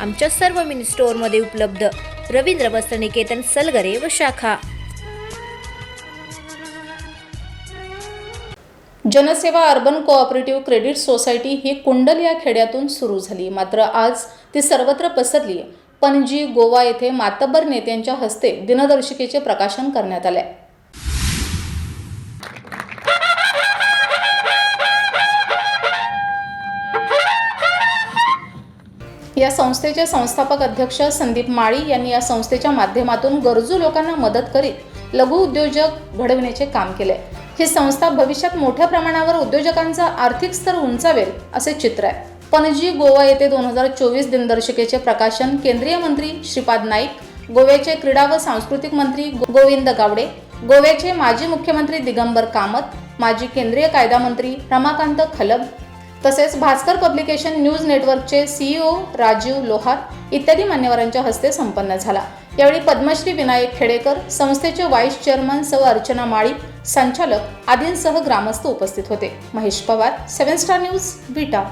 आमच्या सर्व मिनी स्टोअरमध्ये उपलब्ध. रवींद्र वस्त्रनिकेतन सलगरे व शाखा. Janseva urban cooperative credit society ही कुंडल या खेड्यातून सुरू झाली. मात्र आज ती सर्वत्र पसरली. पणजी गोवा येथे मातब्बर नेत्यांच्या हस्ते दिनदर्शिकेचे प्रकाशन करण्यात आले. या संस्थेचे संस्थापक अध्यक्ष संदीप माळी यांनी या संस्थेच्या माध्यमातून गरजू लोकांना मदत करीत लघु उद्योजक घडविण्याचे काम केले. ही संस्था भविष्यात मोठ्या प्रमाणावर उद्योजकांचा आर्थिक स्तर उंचावेल असे चित्र आहे. पणजी गोवा येथे दोन हजार चोवीस दिनदर्शिकेचे प्रकाशन केंद्रीय मंत्री श्रीपाद नाईक गोव्याचे क्रीडा व सांस्कृतिक मंत्री गो- गोविंद गावडे गोव्याचे माजी मुख्यमंत्री दिगंबर कामत माजी केंद्रीय कायदा मंत्री रमाकांत खलब तसेच भास्कर पब्लिकेशन न्यूज नेटवर्कचे सीईओ राजीव लोहार इत्यादी मान्यवरांच्या हस्ते संपन्न झाला. यावेळी पद्मश्री विनायक खेडेकर संस्थेचे व्हाईस चेअरमन सौ अर्चना माळी संचालक आदींसह ग्रामस्थ उपस्थित होते. Mahesh Pawar seven star news Vita